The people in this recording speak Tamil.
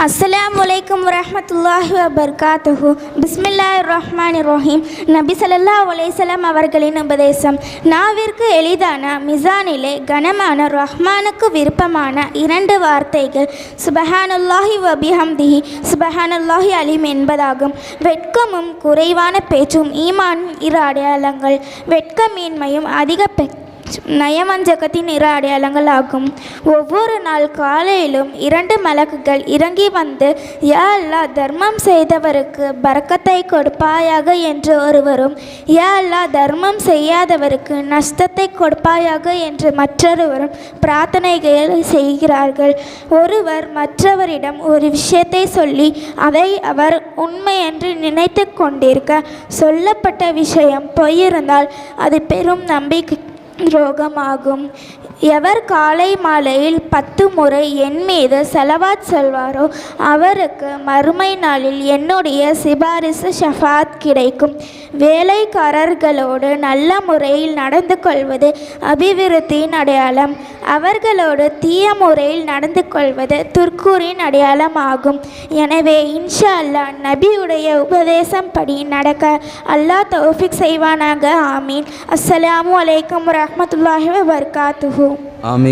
அஸ்ஸலாமு வலைக்கம் வரஹ்மத்துல்லாஹி வபர்காத்துஹு பிஸ்மில்லா ரஹ்மான் ரஹீம் நபி ஸல்லல்லாஹு அலைஹி அவர்களின் உபதேசம் நாவிற்கு எளிதான மிசானிலே கனமான ரஹ்மானுக்கு விருப்பமான இரண்டு வார்த்தைகள். சுபஹானல்லாஹி வபிஹம்திஹி சுபஹானுல்லாஹி அலீம் என்பதாகும். வெட்கமும் குறைவான பேச்சும் ஈமான் இரு அடையாளங்கள். வெட்கமீன்மையும் அதிக பெ நயவஞ்சகத்தின் இரு அடையாளங்கள் ஆகும் ஒவ்வொரு நாள் காலையிலும் இரண்டு மலக்குகள் இறங்கி வந்து யா அல்லா தர்மம் செய்தவருக்கு பறக்கத்தை கொடுப்பாயாக என்று ஒருவரும் யா அல்லாஹ் தர்மம் செய்யாதவருக்கு நஷ்டத்தை கொடுப்பாயாக என்று மற்றொருவரும் பிரார்த்தனைகள் செய்கிறார்கள். ஒருவர் மற்றவரிடம் ஒரு விஷயத்தை சொல்லி அதை அவர் உண்மை என்று நினைத்து கொண்டிருக்க சொல்லப்பட்ட விஷயம் பொய்யிருந்தால் அது பெரும் நம்பிக்கை துரோகமாகும். எவர் காலை மாலையில் பத்து முறை என் மீது செலவாத் சொல்வாரோ அவருக்கு மறுமை நாளில் என்னுடைய சிபாரிசு ஷஃபாத் கிடைக்கும். வேலைக்காரர்களோடு நல்ல முறையில் நடந்து கொள்வது அபிவிருத்தியின் அடையாளம். அவர்களோடு தீய முறையில் நடந்து கொள்வது துர்க்கூரின் அடையாளம் ஆகும். எனவே இன்ஷா அல்லாஹ் நபியுடைய உபதேசம் படி நடக்க அல்லாஹ் தௌஃபிக் செய்வானாக. ஆமீன். அஸ்ஸலாமு அலைக்கும் வரஹ்மத்துல்லாஹி வபர்காத்துஹு. ஆமீன்.